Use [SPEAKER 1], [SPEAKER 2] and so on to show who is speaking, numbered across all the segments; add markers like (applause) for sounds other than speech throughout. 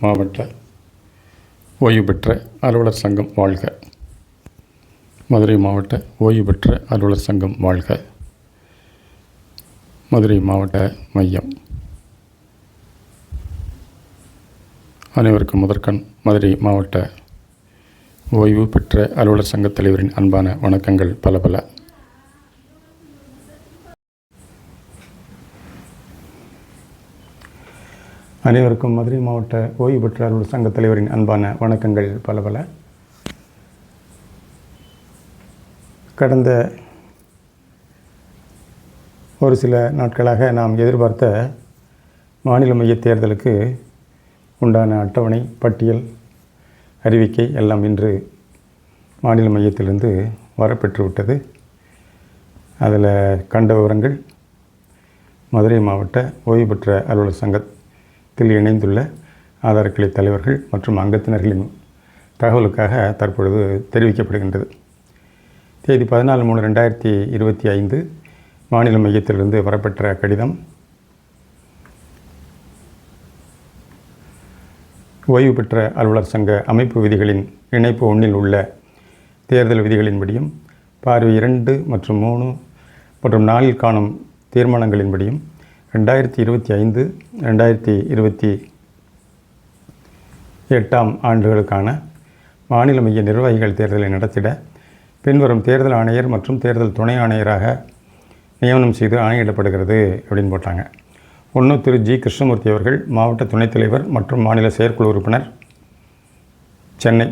[SPEAKER 1] மாவட்ட ஓய்வு பெற்ற அலுவலர் சங்கம் வாழ்க. மதுரை மாவட்ட ஓய்வு பெற்ற அலுவலர் சங்கம் வாழ்க. மதுரை மாவட்ட மையம். அனைவருக்கும் முதற்கண் மதுரை மாவட்ட ஓய்வு பெற்ற அலுவலர் சங்கத் தலைவரின் அன்பான வணக்கங்கள் பல பல. அனைவருக்கும் மதுரை மாவட்ட ஓய்வு பெற்ற அலுவலர் சங்கத் தலைவரின் அன்பான வணக்கங்கள் பல பல. கடந்த ஒரு சில நாட்களாக நாம் எதிர்பார்த்த மாநில மைய தேர்தலுக்கு உண்டான அட்டவணை பட்டியல் அறிவிக்கை எல்லாம் இன்று மாநில மையத்திலிருந்து வரப்பெற்று விட்டது. அதில் கண்ட விவரங்கள் மதுரை மாவட்ட ஓய்வு பெற்ற அலுவலர் சங்கத்தில் இணைந்துள்ள ஆதார கிளை தலைவர்கள் மற்றும் அங்கத்தினர்களின் தகவலுக்காக தற்பொழுது தெரிவிக்கப்படுகின்றது. தேதி பதினாலு மூணு ரெண்டாயிரத்தி இருபத்தி ஐந்து மாநில மையத்திலிருந்து வரப்பெற்ற கடிதம். ஓய்வு பெற்ற அலுவலர் சங்க அமைப்பு விதிகளின் இணைப்பு ஒன்றில் உள்ள தேர்தல் விதிகளின்படியும் பார்வை இரண்டு மற்றும் மூணு மற்றும் நாலில் காணும் தீர்மானங்களின்படியும் ரெண்டாயிரத்தி இருபத்தி ஐந்து ரெண்டாயிரத்தி இருபத்தி எட்டாம் ஆண்டுகளுக்கான மாநில மைய நிர்வாகிகள் தேர்தலை நடத்திட பின்வரும் தேர்தல் ஆணையர் மற்றும் தேர்தல் துணை ஆணையராக நியமனம் செய்து ஆணையிடப்படுகிறது அப்படின்னு போட்டாங்க. ஒன்று திரு ஜி கிருஷ்ணமூர்த்தி அவர்கள் மாவட்ட துணைத் தலைவர் மற்றும் மாநில செயற்குழு உறுப்பினர் சென்னை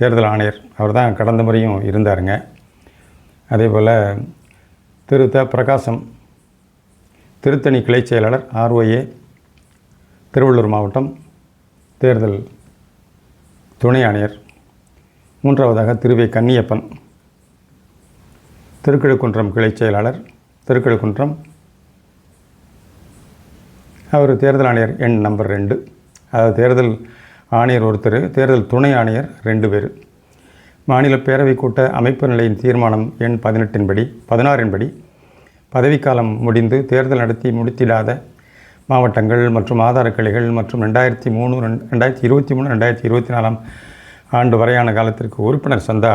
[SPEAKER 1] தேர்தல் ஆணையர். அவர் தான் கடந்த முறையும் இருந்தாருங்க. அதே போல் திரு த பிரகாசம் திருத்தணி கிளைச் செயலாளர் ஆர்ஓஏ திருவள்ளூர் மாவட்டம் தேர்தல் துணை ஆணையர் மூன்றாவதாக திருவே கன்னியப்பன் திருக்கழுக்குன்றம் கிளைச் செயலாளர் திருக்கழுக்குன்றம் அவர் தேர்தல் ஆணையர் எண் நம்பர் ரெண்டு. அதாவது தேர்தல் ஆணையர் ஒருத்தர் தேர்தல் துணை ஆணையர் ரெண்டு பேர். மாநில பேரவைக் கூட்ட அமைப்பு நிலையின் தீர்மானம் எண் பதினெட்டின்படி பதினாறின்படி பதவிக்காலம் முடிந்து தேர்தல் நடத்தி முடித்திடாத மாவட்டங்கள் மற்றும் ஆதார கிளைகள் மற்றும் ரெண்டாயிரத்தி மூணு ரெண்டாயிரத்தி இருபத்தி மூணு ரெண்டாயிரத்தி இருபத்தி நாலாம் ஆண்டு வரையான காலத்திற்கு உறுப்பினர் சந்தா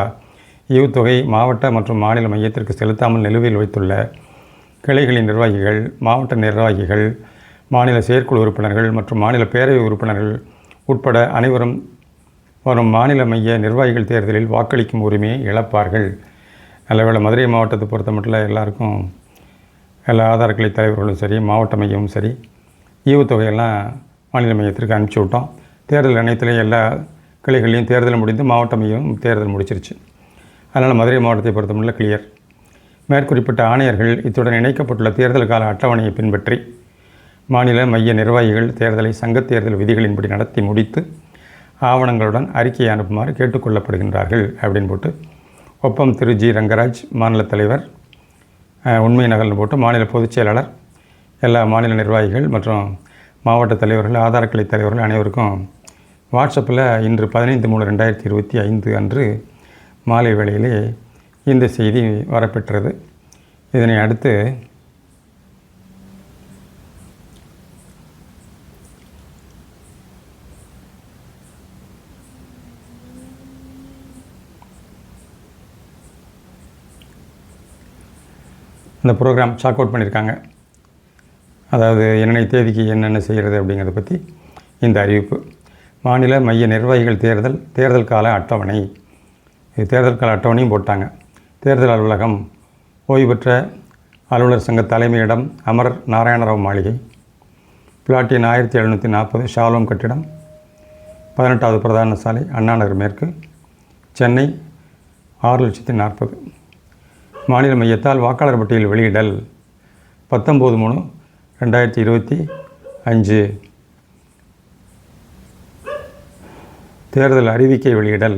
[SPEAKER 1] ஈவுத்தொகை மாவட்ட மற்றும் மாநில மையத்திற்கு செலுத்தாமல் நிலுவையில் வைத்துள்ள கிளைகளின் நிர்வாகிகள் மாவட்ட நிர்வாகிகள் மாநில செயற்குழு உறுப்பினர்கள் மற்றும் மாநில பேரவை உறுப்பினர்கள் உட்பட அனைவரும் வரும் மாநில மைய நிர்வாகிகள் தேர்தலில் வாக்களிக்கும் உரிமையை இழப்பார்கள். நல்லவேளை மதுரை மாவட்டத்தை பொறுத்த மட்டும் எல்லாருக்கும் எல்லா ஆதாரக்கலை தலைவர்களும் சரி மாவட்ட மையமும் சரி ஈவுத்தொகையெல்லாம் மாநில மையத்திற்கு அனுப்பிச்சி விட்டோம். தேர்தல் அனைத்துலேயும் எல்லா கிளைகள்லையும் தேர்தல் முடிந்து மாவட்ட மையம் தேர்தல் முடிச்சிருச்சு. அதனால் மதுரை மாவட்டத்தை பொறுத்த கிளியர் மேற்குறிப்பிட்ட ஆணையர்கள் இத்துடன் இணைக்கப்பட்டுள்ள தேர்தல் கால அட்டவணையை பின்பற்றி மாநில மைய நிர்வாகிகள் தேர்தலை சங்கத் தேர்தல் விதிகளின்படி நடத்தி முடித்து ஆவணங்களுடன் அறிக்கையை அனுப்புமாறு கேட்டுக்கொள்ளப்படுகின்றார்கள் அப்படின்னு போட்டு ஒப்பம் திரு ஜி ரங்கராஜ் மாநில தலைவர் உண்மை நகல் போட்டு மாநில பொதுச் செயலாளர் எல்லா மாநில நிர்வாகிகள் மற்றும் மாவட்ட தலைவர்கள் ஆதாரக்கலை தலைவர்கள் அனைவருக்கும் வாட்ஸ்அப்பில் இன்று பதினைந்து மூணு ரெண்டாயிரத்தி இருபத்தி ஐந்து அன்று மாலை வேளையிலே இந்த செய்தி வரப்பெற்றது. இதனை அடுத்து இந்த ப்ரோக்ராம் சாக் அவுட் பண்ணியிருக்காங்க அதாவது என்னென்ன தேதிக்கு என்னென்ன செய்கிறது அப்படிங்கிறத பற்றி இந்த அறிவிப்பு. மாநில மைய நிர்வாகிகள் தேர்தல் தேர்தல் கால அட்டவணை. இது தேர்தல் கால அட்டவணையும் போட்டாங்க. தேர்தல் அலுவலகம் ஓய்வு பெற்ற அலுவலர் சங்க தலைமையிடம் அமர் நாராயணராவ் மாளிகை. பிளாட்டின் ஆயிரத்தி எழுநூற்றி நாற்பது ஷாலோம் கட்டிடம். பதினெட்டாவது பிரதான சாலை அண்ணாநகர் மேற்கு. சென்னை ஆறு லட்சத்தி நாற்பது. மாநில மையத்தால் வாக்காளர் பட்டியல் வெளியிடல் பத்தொம்போது மூணு ரெண்டாயிரத்தி இருபத்தி அஞ்சு. தேர்தல் அறிவிக்கை வெளியிடல்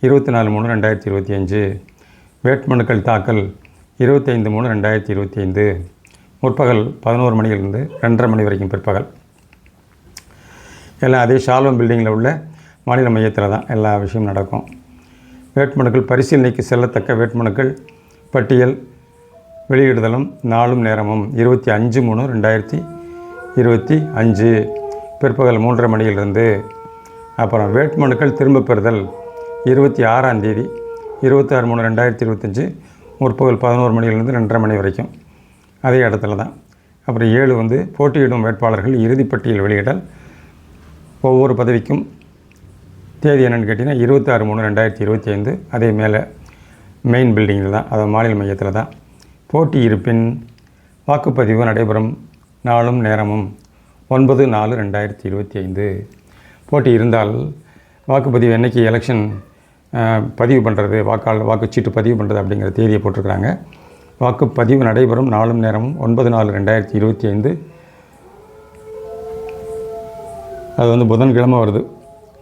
[SPEAKER 1] இருபத்தி நாலு மூணு ரெண்டாயிரத்தி இருபத்தி அஞ்சு. வேட்புமனுக்கள் தாக்கல் இருபத்தைந்து மூணு ரெண்டாயிரத்தி இருபத்தி ஐந்து. முற்பகல் பதினோரு மணியிலிருந்து ரெண்டரை மணி வரைக்கும் பிற்பகல். எல்லாம் அதே ஷால்வம் பில்டிங்கில் உள்ள மாநில மையத்தில் தான் எல்லா விஷயமும் நடக்கும். வேட்புமனுக்கள் பரிசீலனைக்கு செல்லத்தக்க வேட்புமனுக்கள் பட்டியல் வெளியிடுதலும் நாளும் நேரமும் இருபத்தி அஞ்சு மூணு ரெண்டாயிரத்தி இருபத்தி அஞ்சு. பிற்பகல் மூன்றரை மணியிலிருந்து அப்புறம் வேட்புமனுக்கள் திரும்பப் பெறுதல் இருபத்தி ஆறாம் தேதி இருபத்தாறு மூணு ரெண்டாயிரத்தி இருபத்தஞ்சி முற்பகல் பதினோரு மணியிலிருந்து ரெண்டரை மணி வரைக்கும். அதே இடத்துல தான் அப்புறம் ஏழு வந்து போட்டியிடும் வேட்பாளர்கள் இறுதிப்பட்டியல் வெளியிடல். ஒவ்வொரு பதவிக்கும் தேதி என்னென்னு கேட்டிங்கன்னா இருபத்தாறு மூணு ரெண்டாயிரத்தி இருபத்தி ஐந்து அதே மேலே மெயின் பில்டிங்கில் தான் அதாவது மாநில மையத்தில் தான் போட்டி இருப்பின் வாக்குப்பதிவு நடைபெறும் நாளும் நேரமும் ஒன்பது நாலு ரெண்டாயிரத்தி இருபத்தி ஐந்து. போட்டி இருந்தால் வாக்குப்பதிவு என்றைக்கு எலெக்ஷன் பதிவு பண்ணுறது வாக்காளர் வாக்குச்சீட்டு பதிவு பண்ணுறது அப்படிங்கிற தேதியை போட்டிருக்கிறாங்க. வாக்குப்பதிவு நடைபெறும் நாளும் நேரமும் ஒன்பது நாலு ரெண்டாயிரத்தி இருபத்தி ஐந்து. அது வந்து புதன்கிழமை வருது.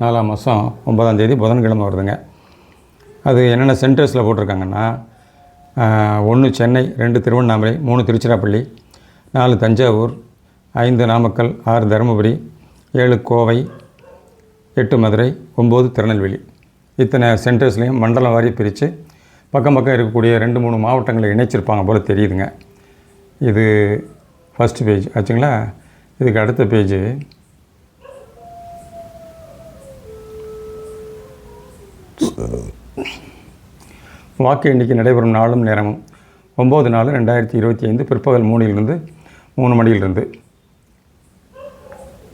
[SPEAKER 1] நாலாம் மாதம் ஒன்பதாம் தேதி புதன்கிழமை வருதுங்க. அது என்னென்ன சென்டர்ஸில் போட்டிருக்காங்கன்னா ஒன்று சென்னை ரெண்டு திருவண்ணாமலை மூணு திருச்சிராப்பள்ளி நாலு தஞ்சாவூர் ஐந்து நாமக்கல் ஆறு தருமபுரி ஏழு கோவை எட்டு மதுரை ஒம்பது திருநெல்வேலி. இத்தனை சென்டர்ஸ்லேயும் மண்டலம் வாரி பிரித்து பக்கம் பக்கம் இருக்கக்கூடிய ரெண்டு மூணு மாவட்டங்களை இணைச்சிருப்பாங்க போல் தெரியுதுங்க. இது ஃபஸ்ட்டு பேஜ் ஆச்சுங்களா? இதுக்கு அடுத்த பேஜு வாக்கு எண்ணிக்கை நடைபெறும் நாளும் நேரமும் ஒம்பது நாலு ரெண்டாயிரத்தி இருபத்தி ஐந்து பிற்பகல் மூணிலிருந்து மூணு மணியிலிருந்து.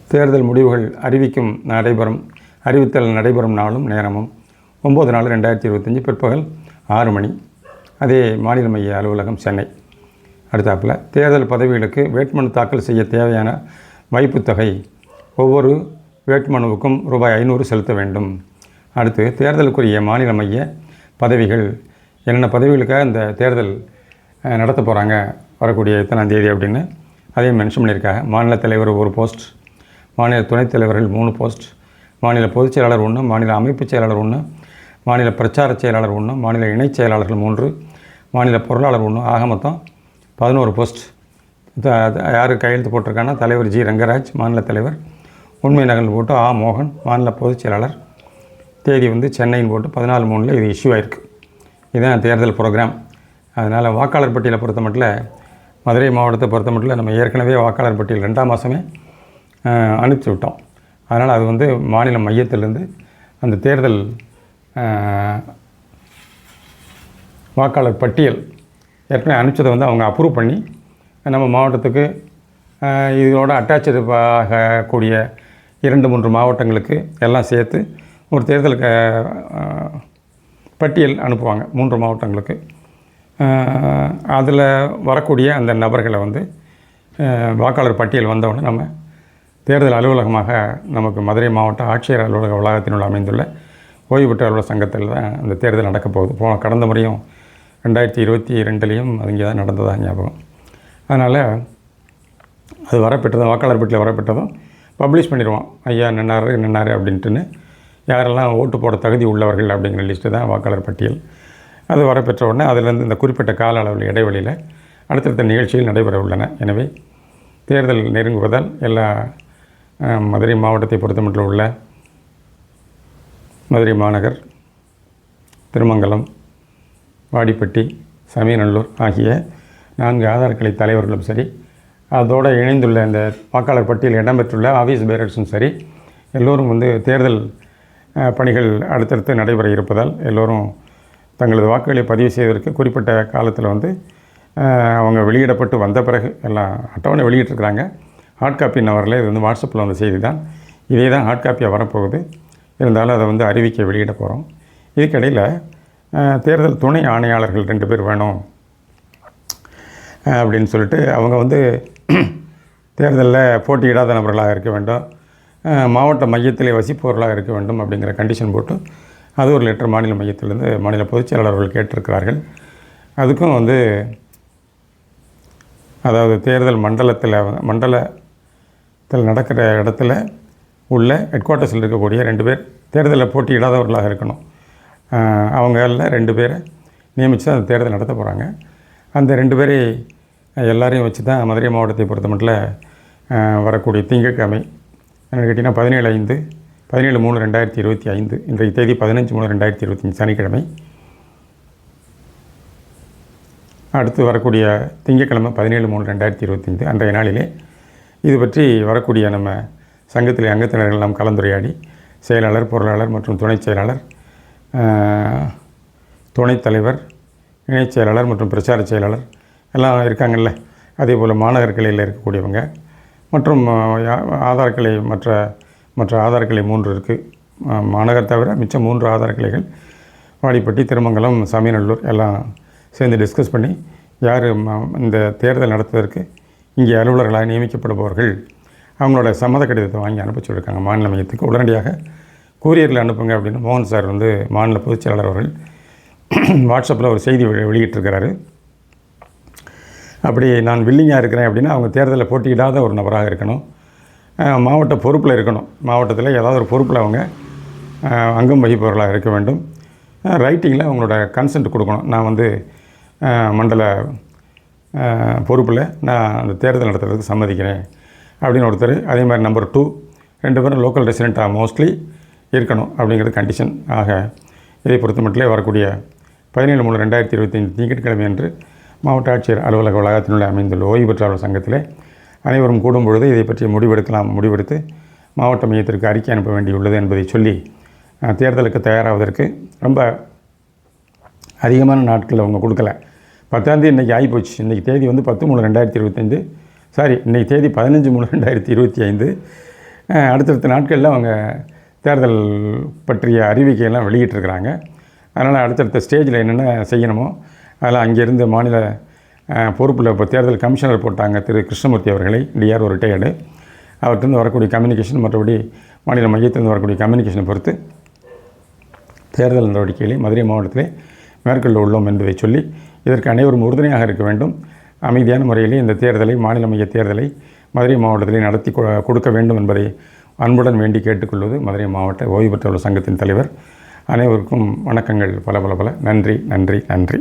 [SPEAKER 1] தேர்தல் முடிவுகள் அறிவிக்கும் நடைபெறும் அறிவித்தல் நடைபெறும் நாளும் நேரமும் ஒம்பது நாலு ரெண்டாயிரத்தி இருபத்தஞ்சி பிற்பகல் ஆறு மணி. அதே மாநில மைய அலுவலகம் சென்னை. அடுத்தாப்பில் தேர்தல் பதவிகளுக்கு வேட்புமனு தாக்கல் செய்ய தேவையான வைப்புத் தொகை ஒவ்வொரு வேட்புமனுவுக்கும் ரூபாய் ஐநூறு செலுத்த வேண்டும். அடுத்து தேர்தலுக்குரிய மாநில மைய பதவிகள் என்னென்ன பதவிகளுக்காக இந்த தேர்தல் நடத்த போகிறாங்க வரக்கூடிய எத்தனாம் தேதி அப்படின்னு அதையும் மென்ஷன் பண்ணியிருக்காங்க. மாநில தலைவர் ஒரு போஸ்ட் மாநில துணைத் தலைவர்கள் மூணு போஸ்ட் மாநில பொதுச் செயலாளர் ஒன்று மாநில அமைப்பு செயலாளர் ஒன்று மாநில பிரச்சார செயலாளர் ஒன்று மாநில இணைச் செயலாளர்கள் மூன்று மாநில பொருளாளர் ஒன்று ஆக மொத்தம் பதினோரு போஸ்ட் யார் கையெழுத்து போட்டிருக்காங்கன்னா தலைவர் ஜி. ரங்கராஜ் மாநில தலைவர் உண்மை நகல் போட்டு ஆ. மோகன் மாநில பொதுச் செயலாளர். தேதி வந்து சென்னைன்னு போட்டு பதினாலு மூணில் இது இஷ்யூ ஆயிருக்கு. இதுதான் தேர்தல் ப்ரோக்ராம் அதனால் வாக்காளர் பட்டியலை பொறுத்த மட்டும் மதுரை மாவட்டத்தை பொறுத்த மட்டும் நம்ம ஏற்கனவே வாக்காளர் பட்டியல் ரெண்டாம் மாதமே அனுப்பிச்சி விட்டோம். அதனால் அது வந்து மாநில மையத்திலேருந்து அந்த தேர்தல் வாக்காளர் பட்டியல் ஏற்கனவே அனுப்பிச்சதை வந்து அவங்க அப்ரூவ் பண்ணி நம்ம மாவட்டத்துக்கு இதோட அட்டாச்சு ஆகக்கூடிய இரண்டு மூன்று மாவட்டங்களுக்கு எல்லாம் சேர்த்து ஒரு தேர்தலுக்கு பட்டியல் அனுப்புவாங்க மூன்று மாவட்டங்களுக்கு. அதில் வரக்கூடிய அந்த நபர்களை வந்து வாக்காளர் பட்டியல் வந்தவுடனே நம்ம தேர்தல் அலுவலகமாக நமக்கு மதுரை மாவட்ட ஆட்சியர் அலுவலக வளாகத்தினுள் அமைந்துள்ள ஓய்வு பெற்ற அலுவலக சங்கத்தில் தான் அந்த தேர்தல் நடக்கப் போகுது. போன கடந்த முறையும் ரெண்டாயிரத்தி இருபத்தி ரெண்டுலேயும் அது இங்கே தான் நடந்ததாக ஞாபகம். அதனால் அது வரப்பெற்றதும் வாக்காளர் பட்டியல் வரப்பெற்றதும் பப்ளிஷ் பண்ணிடுவோம். ஐயா நின்னாரு நின்னார் அப்படின்ட்டுன்னு யாரெல்லாம் ஓட்டு போட தகுதி உள்ளவர்கள் அப்படிங்கிற லிஸ்ட்டு தான் வாக்காளர் பட்டியல். அது வரப்பெற்ற உடனே அதிலிருந்து இந்த குறிப்பிட்ட கால அளவில் இடைவெளியில் அடுத்தடுத்த நிகழ்ச்சிகள் நடைபெற உள்ளன. எனவே தேர்தல் நெருங்குவதால் எல்லா மதுரை மாவட்டத்தை பொறுத்தமட்டில் உள்ள மதுரை மாநகர் திருமங்கலம் வாடிப்பட்டி சமயநல்லூர் ஆகிய நான்கு ஆதார் கிளை தலைவர்களும் சரி அதோடு இணைந்துள்ள இந்த வாக்காளர் பட்டியலில் இடம்பெற்றுள்ள ஆஃபீஸ் பேரர்ஸும் சரி எல்லோரும் வந்து தேர்தல் பணிகள் அடுத்தடுத்து நடைபெற இருப்பதால் எல்லோரும் தங்களது வாக்குகளை பதிவு செய்வதற்கு குறிப்பிட்ட காலத்தில் வந்து அவங்க வெளியிடப்பட்டு வந்த பிறகு எல்லாம் அட்டவணை வெளியிட்டிருக்கிறாங்க. ஹார்ட் காப்பி நவரில் இது வந்து வாட்ஸ்அப்பில் வந்த செய்தி தான் இதே தான் ஹார்ட் காப்பியாக வரப்போகுது. இருந்தாலும் அதை வந்து அறிவிக்க வெளியிட போகிறோம் இதுக்கிடையில் தேர்தல் துணை ஆணையாளர்கள் ரெண்டு பேர் வேணும் அப்படின்னு சொல்லிட்டு அவங்க வந்து (clears throat) தேர்தலில் போட்டியிடாத நபர்களாக இருக்க வேண்டும். மாவட்ட மையத்திலே வசிப்பவர்களாக இருக்க வேண்டும் அப்படிங்கிற கண்டிஷன் போட்டு அது ஒரு லெட்டர் மாநில மையத்திலேருந்து மாநில பொதுச் செயலாளர்கள் கேட்டிருக்கிறார்கள். அதுக்கும் வந்து அதாவது தேர்தல் மண்டலத்தில் மண்டலத்தில் நடக்கிற இடத்துல உள்ள ஹெட் குவார்ட்டர்ஸில் இருக்கக்கூடிய ரெண்டு பேர் தேர்தலில் போட்டியிடாதவர்களாக இருக்கணும். அவங்களில் ரெண்டு பேரை நியமித்து தான் அந்த தேர்தல் நடத்த போகிறாங்க அந்த ரெண்டு பேரை எல்லாரையும் வச்சு தான் மதுரை மாவட்டத்தை பொறுத்தமட்டில் வரக்கூடிய திங்கட்கிழமை என்னென்னு கேட்டிங்கன்னா பதினேழு ஐந்து பதினேழு மூணு ரெண்டாயிரத்தி இருபத்தி ஐந்து இன்றைய தேதி பதினஞ்சு மூணு ரெண்டாயிரத்தி இருபத்தஞ்சி சனிக்கிழமை. அடுத்து வரக்கூடிய திங்கட்கிழமை பதினேழு மூணு ரெண்டாயிரத்தி இருபத்தைந்து அன்றைய நாளிலே இது பற்றி வரக்கூடிய நம்ம சங்கத்தில் அங்கத்தினர்கள் நாம் கலந்துரையாடி செயலாளர் பொருளாளர் மற்றும் துணைச் செயலாளர் துணைத் தலைவர் இணைச் செயலாளர் மற்றும் பிரச்சார செயலாளர் எல்லாம் இருக்காங்கல்ல. அதே போல் மாநகர் கிளையில் இருக்கக்கூடியவங்க மற்றும் ஆதார் கிளை மற்ற மற்ற ஆதார் கிளை மூன்று இருக்குது மாநகர் தவிர மிச்சம் மூன்று ஆதார் கிளைகள் வாடிப்பட்டி திருமங்கலம் சமயநல்லூர் எல்லாம் சேர்ந்து டிஸ்கஸ் பண்ணி யார் இந்த தேர்தல் நடத்துவதற்கு இங்கே அலுவலர்களாக நியமிக்கப்படுபவர்கள் அவங்களோட சம்மத கடிதத்தை வாங்கி அனுப்ப சொல்லியிருக்காங்க. மாநில மையத்துக்கு உடனடியாக கூரியரில் அனுப்புங்க அப்படின்னு மோகன் சார் வந்து மாநில பொதுச் செயலாளர் அவர்கள் (clears throat) வாட்ஸ்அப்பில் ஒரு செய்தி வெளி- வெளியிட்டிருக்கிறாரு. அப்படி நான் வில்லிங்காக இருக்கிறேன் அப்படின்னா அவங்க தேர்தலில் போட்டியிடாத ஒரு நபராக இருக்கணும். மாவட்ட பொறுப்பில் இருக்கணும். மாவட்டத்தில் ஏதாவது ஒரு பொறுப்பில் அவங்க அங்கம் வகிப்பவர்களாக இருக்க வேண்டும். ரைட்டிங்கில் அவங்களோட கன்சென்ட் கொடுக்கணும். நான் வந்து மண்டல பொறுப்பில் நான் அந்த தேர்தல் நடத்துறதுக்கு சம்மதிக்கிறேன் அப்படின்னு ஒருத்தர் அதே மாதிரி நம்பர் டூ ரெண்டு பேரும் லோக்கல் ரெசிடெண்ட்டாக மோஸ்ட்லி இருக்கணும் அப்படிங்கிறது கண்டிஷன் ஆக இதை பொறுத்த மட்டும் வரக்கூடிய பதினேழு மூணு ரெண்டாயிரத்தி இருபத்தைந்து திங்கட்கிழமை அன்று மாவட்ட ஆட்சியர் அலுவலக வளாகத்தினுள்ள அமைந்துள்ள ஓய்வு பெற்றாளர் சங்கத்திலே அனைவரும் கூடும் பொழுது இதை பற்றி முடிவெடுக்கலாம் முடிவெடுத்து மாவட்ட மையத்திற்கு அறிக்கை அனுப்ப வேண்டியுள்ளது என்பதை சொல்லி தேர்தலுக்கு தயாராவதற்கு ரொம்ப அதிகமான நாட்கள் அவங்க கொடுக்கல. பத்தாந்தேதி இன்றைக்கி ஆகிப்போச்சு. இன்றைக்கி தேதி வந்து பத்து மூணு ரெண்டாயிரத்தி இருபத்தைந்து. சாரி இன்றைக்கி தேதி பதினஞ்சு மூணு ரெண்டாயிரத்தி இருபத்தி ஐந்து அடுத்தடுத்த நாட்களில் அவங்க தேர்தல் பற்றிய அறிவிக்கையெல்லாம் வெளியிட்டிருக்கிறாங்க. அதனால் அடுத்தடுத்த ஸ்டேஜில் என்னென்ன செய்யணுமோ அதில் அங்கேருந்து மாநில பொறுப்பில் இப்போ தேர்தல் கமிஷனர் போட்டாங்க திரு கிருஷ்ணமூர்த்தி அவர்களை டிஆர்ஓ ரிட்டையர்டு அவர்கிட்ட வரக்கூடிய கம்யூனிகேஷன் மற்றபடி மாநில மையத்திலிருந்து வரக்கூடிய கம்யூனிகேஷனை பொறுத்து தேர்தல் நடவடிக்கைகளை மதுரை மாவட்டத்திலே மேற்கொள்ள உள்ளோம் என்பதை சொல்லி இதற்கு அனைவரும் உறுதுணையாக இருக்க வேண்டும். அமைதியான முறையிலே இந்த தேர்தலை மாநில மைய தேர்தலை மதுரை மாவட்டத்திலே நடத்தி கொ- கொடுக்க வேண்டும் என்பதை அன்புடன் வேண்டி கேட்டுக்கொள்வது மதுரை மாவட்ட ஓய்வு பெற்றவர் சங்கத்தின் தலைவர். அனைவருக்கும் வணக்கங்கள் பல பல பல. நன்றி நன்றி நன்றி.